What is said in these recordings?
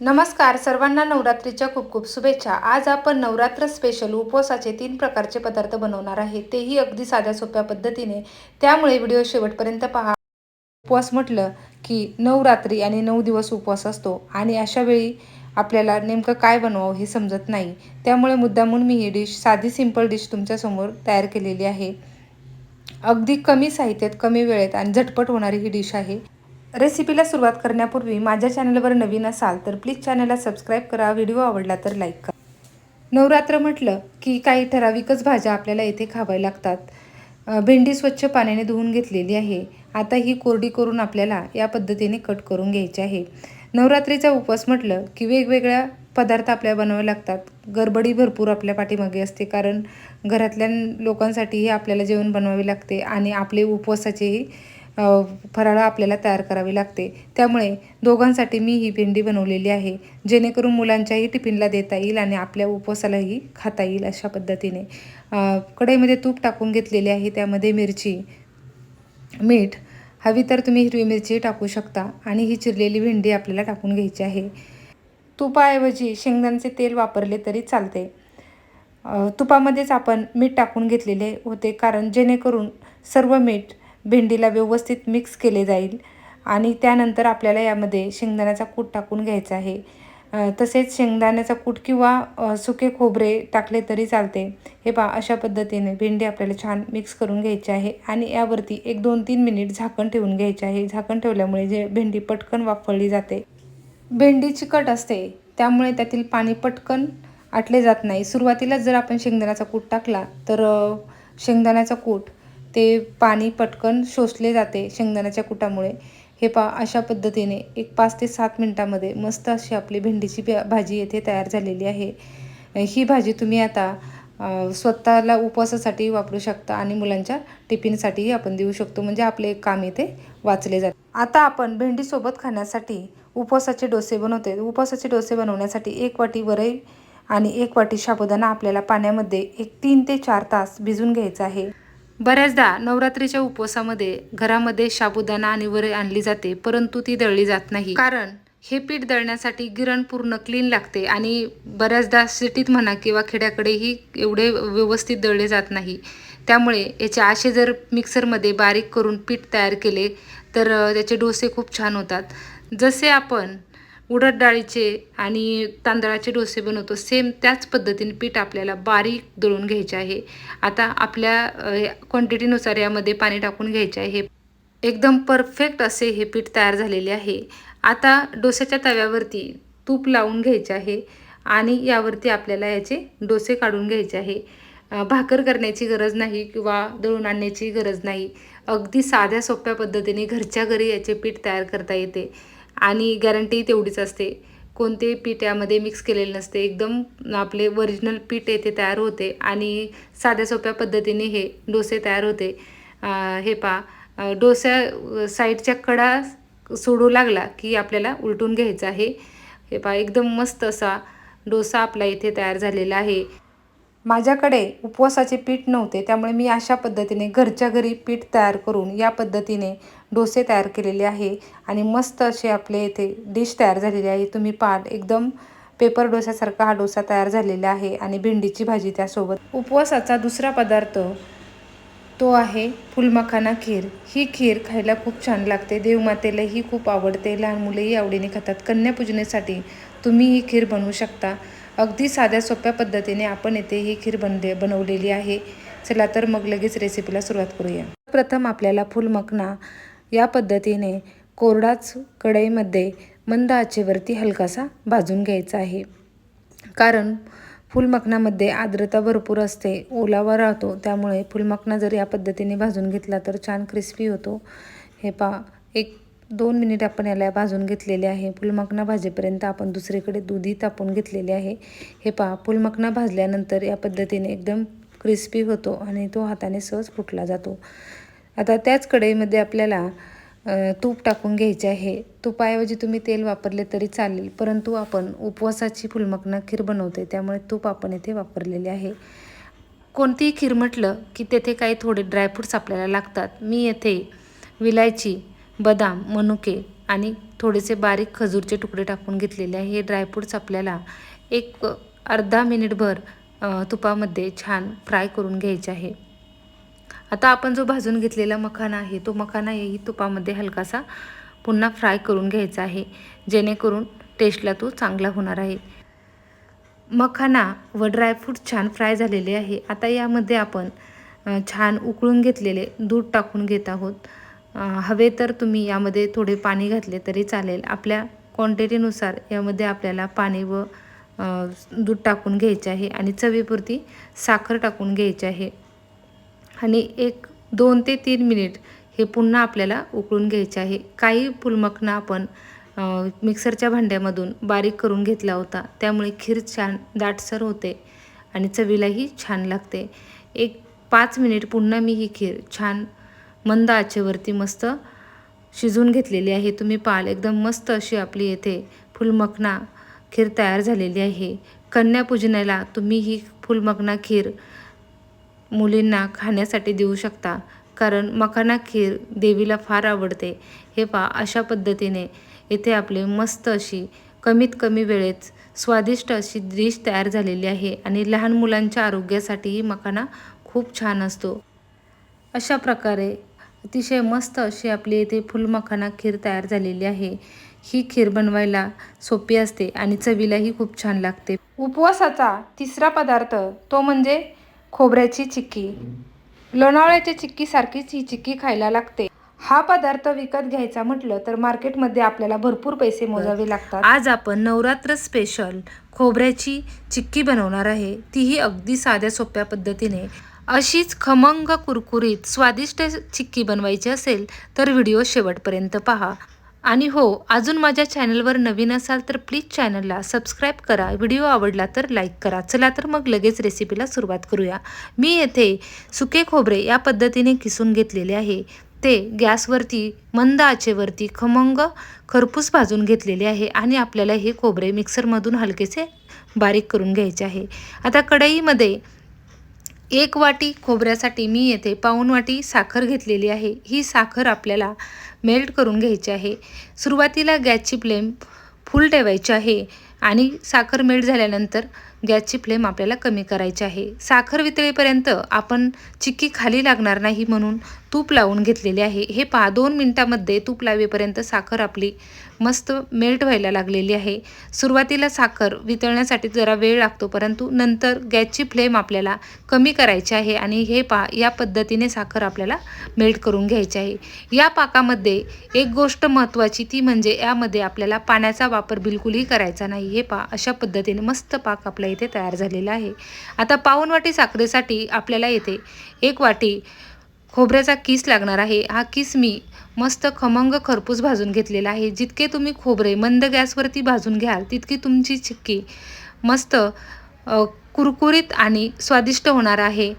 नमस्कार सर्वांना नवरात्रीच्या खूप खूप शुभेच्छा. आज आपण नवरात्र स्पेशल उपवासाचे तीन प्रकारचे पदार्थ बनवणार आहे. तेही अगदी साध्या सोप्या पद्धतीने. त्यामुळे व्हिडिओ शेवटपर्यंत पहा. उपवास म्हटलं की नवरात्री आणि नऊ दिवस उपवास असतो आणि अशा वेळी आपल्याला नेमकं काय बनवावं हे समजत नाही. त्यामुळे मुद्दामून मी ही डिश साधी सिंपल डिश तुमच्यासमोर तयार केलेली आहे. अगदी कमी साहित्यात कमी वेळेत आणि झटपट होणारी ही डिश आहे. रेसिपीला सुरुवात करण्यापूर्वी माझ्या चॅनलवर नवीन असाल तर प्लीज चॅनलला सबस्क्राईब करा व्हिडिओ आवडला तर लाईक करा. नवरात्र म्हटलं की काही ठराविकच भाज्या आपल्याला येथे खाव्या लागतात. भेंडी स्वच्छ पाण्याने धुवून घेतलेली आहे. आता ही कोरडी करून आपल्याला या पद्धतीने कट करून घ्यायची आहे. नवरात्रीचा उपवास म्हटलं की वेगवेगळ्या पदार्थ आपल्या बनवावे लागतात. गडबडी भरपूर आपल्या पाठीमागे असते कारण घरातल्या लोकांसाठीही आपल्याला जेवण बनवावे लागते आणि आपले उपवासाचेही फराळ आपल्याला तयार करावी लागते. त्यामुळे दोघांसाठी मी ही भेंडी बनवलेली आहे. जेणेकरून मुलांच्याही टिफिनला देता येईल आणि आपल्या उपवासालाही खाता येईल अशा पद्धतीने. कढईमध्ये तूप टाकून घेतलेले आहे. त्यामध्ये मिरची मीठ हवी तर तुम्ही हिरवी मिरची टाकू शकता आणि ही चिरलेली भेंडी आपल्याला टाकून घ्यायची आहे. तुपाऐवजी शेंगदाण्याचे तेल वापरले तरी चालते. तुपामध्येच आपण मीठ टाकून घेतलेले होते कारण जेणेकरून सर्व मीठ भेंडीला व्यवस्थित मिक्स केले जाईल. आणि त्यानंतर आपल्याला यामध्ये शेंगदाण्याचा कूट टाकून घ्यायचा आहे. तसेच शेंगदाण्याचा कूट किंवा सुके खोबरे टाकले तरी चालते. हे पहा अशा पद्धतीने भेंडी आपल्याला छान मिक्स करून घ्यायची आहे. आणि यावरती एक दोन तीन मिनिट झाकण ठेवून घ्यायचे आहे. झाकण ठेवल्यामुळे जे भेंडी पटकन वाफळली जाते. भेंडी चिकट असते त्यामुळे त्यातील पाणी पटकन आटले जात नाही. सुरुवातीलाच जर आपण शेंगदाण्याचा कूट टाकला तर शेंगदाण्याचा कूट ते पाणी पटकन शोषले जाते शेंगदाण्याच्या कुटामुळे. हे पा अशा पद्धतीने एक पाच ते सात मिनटामध्ये मस्त अशी आपली भेंडीची भाजी येथे तयार झालेली आहे. ही भाजी तुम्ही आता स्वतःला उपवासासाठी वापरू शकता आणि मुलांच्या टिफिनसाठीही आपण देऊ शकतो. म्हणजे आपले एक काम इथे वाचले जाते. आता आपण भेंडीसोबत खाण्यासाठी उपवासाचे डोसे बनवते. उपवासाचे डोसे बनवण्यासाठी एक वाटी वरई आणि एक वाटी साबुदाणा आपल्याला पाण्यामध्ये एक तीन ते चार तास भिजून घ्यायचा आहे. बऱ्याचदा नवरात्रीच्या उपवासामध्ये घरामध्ये साबुदाणा आणि वरे आणली जाते परंतु ती दळली जात नाही. कारण हे पीठ दळण्यासाठी गिरण पूर्ण क्लीन लागते आणि बऱ्याचदा सिटीत म्हणा किंवा खेड्याकडेही एवढे व्यवस्थित दळले जात नाही. त्यामुळे याचे आशे जर मिक्सरमध्ये बारीक करून पीठ तयार केले तर त्याचे डोसे खूप छान होतात. जसे आपण उडद डाळीचे आणि तांदळाचे डोसे बनवतो. सेम त्याच पद्धतीने पीठ आपल्याला बारीक दळून घ्यायचे आहे. आता आपल्या क्वांटिटीनुसार यामध्ये पाणी टाकून घ्यायचे आहे. एकदम परफेक्ट असे हे पीठ तयार झालेले आहे. आता डोस्याच्या तव्यावरती तूप लावून घ्यायचे आहे आणि यावरती आपल्याला याचे डोसे काढून घ्यायचे आहे. भाकर करण्याची गरज नाही किंवा दळून आणण्याची गरज नाही. अगदी साध्या सोप्या पद्धतीने घरच्या घरी याचे पीठ तयार करता येते. आणि गॅरंटी तेवढीच असते. कोणते पीठ यामध्ये मिक्स केलेले नसते. एकदम आपले ओरिजिनल पीठ येथे तयार होते आणि साध्या सोप्या पद्धतीने हे डोसे तयार होते. हे पा डोसा साईडच्या कडा सोडू लागला की आपल्याला उलटून घ्यायचं आहे. हे पा एकदम मस्त असा डोसा आपला इथे तयार झालेला आहे. माझ्याकडे उपवासाचे पीठ नव्हते त्यामुळे मी अशा पद्धतीने घरच्या घरी पीठ तयार करून या पद्धतीने डोसे तयार केलेले आहे आणि मस्त असे आपले इथे डिश तयार झालेली आहे. तुम्ही पाहाल एकदम पेपर डोस्यासारखा हा डोसा तयार झालेला आहे आणि भेंडीची भाजी त्यासोबत. उपवासाचा दुसरा पदार्थ तो आहे फुलमखाना खीर. ही खीर खायला खूप छान लागते. देवमातेलाही खूप आवडते. लहान मुलंही आवडीने खातात. कन्यापूजनेसाठी तुम्ही ही खीर बनवू शकता. अगदी साध्या सोप्या पद्धतीने आपण येथे ही खीर बनले बनवलेली आहे. चला तर मग लगेच रेसिपीला सुरुवात करूया. प्रथम आपल्याला फुलमखना या पद्धतीने कोरडाच कढईमध्ये मंद आचेवरती हलकासा भाजून घ्यायचा आहे. कारण फुलमखनामध्ये आर्द्रता भरपूर असते ओलावा राहतो त्यामुळे फुलमखना जर या पद्धतीने भाजून घेतला तर छान क्रिस्पी होतो. हे पा एक दोन मिनिट आपण याला भाजून घेतलेले आहे. फुलमखना भाजेपर्यंत आपण दुसरीकडे दुधी तापून घेतलेले आहे. हे पहा फुलमखना भाजल्यानंतर या पद्धतीने एकदम क्रिस्पी होतो आणि तो हाताने सहज फुटला जातो. आता त्याच कढईमध्ये आपल्याला तूप टाकून घ्यायचे आहे. तुपाऐवजी तुम्ही तेल वापरले तरी चालेल परंतु आपण उपवासाची फुलमकना खीर बनवते त्यामुळे तूप आपण इथे वापरलेले आहे. कोणतीही खीर म्हटलं की तेथे काही थोडे ड्रायफ्रूट्स आपल्याला लागतात. मी येथे विलायची बदाम मनुके आणि थोडेसे बारीक खजूरचे तुकडे टाकून घेतलेले आहे. हे ड्रायफ्रूट्स आपल्याला एक अर्धा मिनिटभर तुपामध्ये छान फ्राय करून घ्यायचे आहे. आता आपण जो भाजून घेतलेला मखाना आहे तो मखानाही तुपामध्ये हलकासा पुन्हा फ्राय करून घ्यायचा आहे. जेणेकरून टेस्टला तो चांगला होणार आहे. मखाना व ड्रायफ्रूट छान फ्राय झालेले आहे. आता यामध्ये आपण छान उकळून घेतलेले दूध टाकून घेत आहोत. हवे तर तुम्ही यामध्ये थोडे पाणी घातले तरी चालेल. आपल्या क्वांटिटीनुसार यामध्ये आपल्याला पाणी व दूध टाकून घ्यायचे आहे आणि चवीपुरती साखर टाकून घ्यायची आहे. आणि एक दोन ते तीन मिनिट हे पुन्हा आपल्याला उकळून घ्यायचे आहे. काही फुलमखना आपण मिक्सरच्या भांड्यामधून बारीक करून घेतला होता. त्यामुळे खीर छान दाटसर होते आणि चवीलाही छान लागते. एक पाच मिनिट पुन्हा मी ही खीर छान मंद आचेवरती मस्त शिजवून घेतलेली आहे. तुम्ही पाल एकदम मस्त अशी आपली येथे फुलमखना खीर तयार झालेली आहे. कन्यापूजनाला तुम्ही ही फुलमखना खीर मुलींना खाण्यासाठी देऊ शकता. कारण मखाना खीर देवीला फार आवडते. हे पहा अशा पद्धतीने येथे आपले मस्त अशी कमीत कमी वेळेत स्वादिष्ट अशी डिश तयार झालेली आहे आणि लहान मुलांच्या आरोग्यासाठीही मखाना खूप छान असतो. अशा प्रकारे अतिशय मस्त अशी आपली येथे फुलमखाना खीर तयार झालेली आहे. ही खीर बनवायला सोपी असते आणि चवीलाही खूप छान लागते. उपवासाचा तिसरा पदार्थ तो म्हणजे खोबऱ्याची चिक्की. लोणावळ्याच्या चिक्कीसारखीच ही चिक्की खायला लागते. हा पदार्थ विकत घ्यायचा म्हटलं तर मार्केटमध्ये आपल्याला भरपूर पैसे मोजावे लागतात. आज आपण नवरात्र स्पेशल खोबऱ्याची चिक्की बनवणार आहे. तीही अगदी साध्या सोप्या पद्धतीने. अशीच खमंग कुरकुरीत स्वादिष्ट चिक्की बनवायची असेल तर व्हिडिओ शेवटपर्यंत पहा. आणि हो अजून माझ्या चॅनलवर नवीन असाल तर प्लीज चॅनलला सबस्क्राईब करा. व्हिडिओ आवडला तर लाईक करा. चला तर मग लगेच रेसिपीला सुरुवात करूया. मी येथे सुके खोबरे या पद्धतीने किसून घेतलेले आहे. ते गॅसवरती मंद आचेवरती खमंग खरपूस भाजून घेतलेले आहे आणि आपल्याला हे खोबरे मिक्सरमधून हलकेसे बारीक करून घ्यायचे आहे. आता कढईमध्ये एक वाटी खोबऱ्यासाठी मी येथे पाऊण वाटी साखर घेतलेली आहे. ही साखर आपल्याला मेल्ट करून घ्यायची आहे. सुरुवातीला गॅसची फ्लेम फुल ठेवायची आहे आणि साखर मेल्ट झाल्यानंतर गॅसची फ्लेम आपल्याला कमी करायची आहे. साखर वितळेपर्यंत आपण चिक्की खाली लागणार नाही म्हणून तूप लावून घेतलेले आहे. हे पहा दोन मिनटामध्ये तूप लावेपर्यंत साखर आपली मस्त मेल्ट व्हायला लागलेली आहे. सुरुवातीला साखर वितळण्यासाठी जरा वेळ लागतो परंतु नंतर गॅसची फ्लेम आपल्याला कमी करायची आहे आणि हे पहा या पद्धतीने साखर आपल्याला मेल्ट करून घ्यायची आहे. या पाकामध्ये एक गोष्ट महत्त्वाची ती म्हणजे यामध्ये आपल्याला पाण्याचा वापर बिलकुलही करायचा नाही. हे पहा अशा पद्धतीने मस्त पाक आपल्या इथे तयार झालेला आहे. आता पाऊण वाटी साखरेसाठी आपल्याला येथे एक वाटी खोबऱ्याचा किस लागणार आहे हा किस मी मस्त खमंग खरपूस भाजून घेतलेला आहे. जितके तुम्ही खोबरे मंद गॅसवरती भाजून घ्याल तितकी तुमची चिक्की मस्त कुरकुरीत आणि स्वादिष्ट होणार आहे.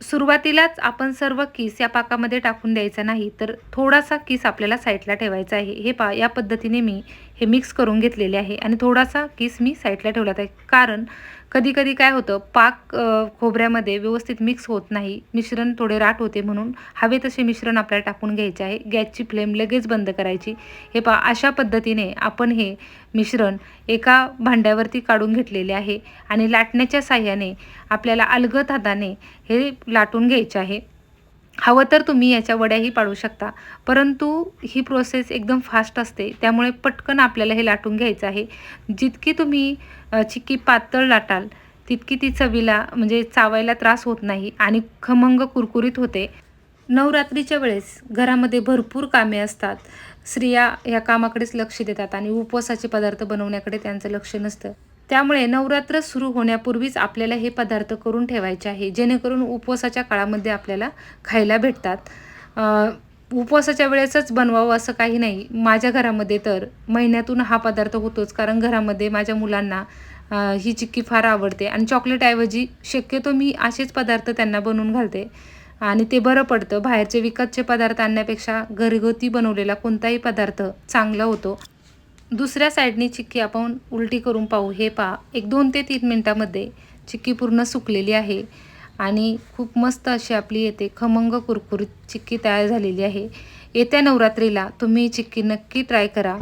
सुरुवातीलाच आपण सर्व किस या पाकामध्ये टाकून द्यायचा नाही तर थोडासा किस आपल्याला साईडला ठेवायचा आहे. हे पा या पद्धतीने मी हे मिक्स करून घेतलेले आहे. आणि थोडासा किस मी साईडला ठेवला आहे. कारण कधी कधी काय होतं पाक खोबऱ्यामध्ये व्यवस्थित मिक्स होत नाही. मिश्रण थोडे राट होते म्हणून हवे तसे मिश्रण आपल्याला टाकून घ्यायचे आहे. गॅसची फ्लेम लगेच बंद करायची. हे पा अशा पद्धतीने आपण हे मिश्रण एका भांड्यावरती काढून घेतलेले आहे. आणि लाटण्याच्या साह्याने आपल्याला अलगद हाताने हे लाटून घ्यायचे आहे. हवं तर तुम्ही याच्या वड्याही पाडू शकता. परंतु ही प्रोसेस एकदम फास्ट असते. त्यामुळे पटकन आपल्याला हे लाटून घ्यायचं आहे. जितकी तुम्ही चिक्की पातळ लाटाल तितकी ती चवीला म्हणजे चावायला त्रास होत नाही आणि खमंग कुरकुरीत होते. नवरात्रीच्या वेळेस घरामध्ये भरपूर कामे असतात. स्त्रिया या कामाकडेच लक्ष देतात आणि उपवासाचे पदार्थ बनवण्याकडे त्यांचं लक्ष नसतं. त्यामुळे नवरात्र सुरू होण्यापूर्वीच आपल्याला हे पदार्थ करून ठेवायचे आहे जेणेकरून उपवासाच्या काळामध्ये आपल्याला खायला भेटतात. उपवासाच्या वेळेसच बनवावं असं काही नाही. माझ्या घरामध्ये तर महिन्यातून हा पदार्थ होतोच कारण घरामध्ये माझ्या मुलांना ही चिक्की फार आवडते. आणि चॉकलेटऐवजी शक्यतो मी असेच पदार्थ त्यांना बनवून घालते. आणि ते बरं पडतं. बाहेरचे विकतचे पदार्थ आणण्यापेक्षा घरगुती बनवलेला कोणताही पदार्थ चांगला होतो. दुसऱ्या साईडनी चिक्की आपण उलटी करून पाहू. हे पहा एक दोन ते तीन मिनटामध्ये चिक्की पूर्ण सुकलेली आहे आणि खूप मस्त अशी आपली येते खमंग कुरकुरीत चिक्की तयार झालेली आहे. येत्या नवरात्रीला तुम्ही चिक्की नक्की ट्राय करा.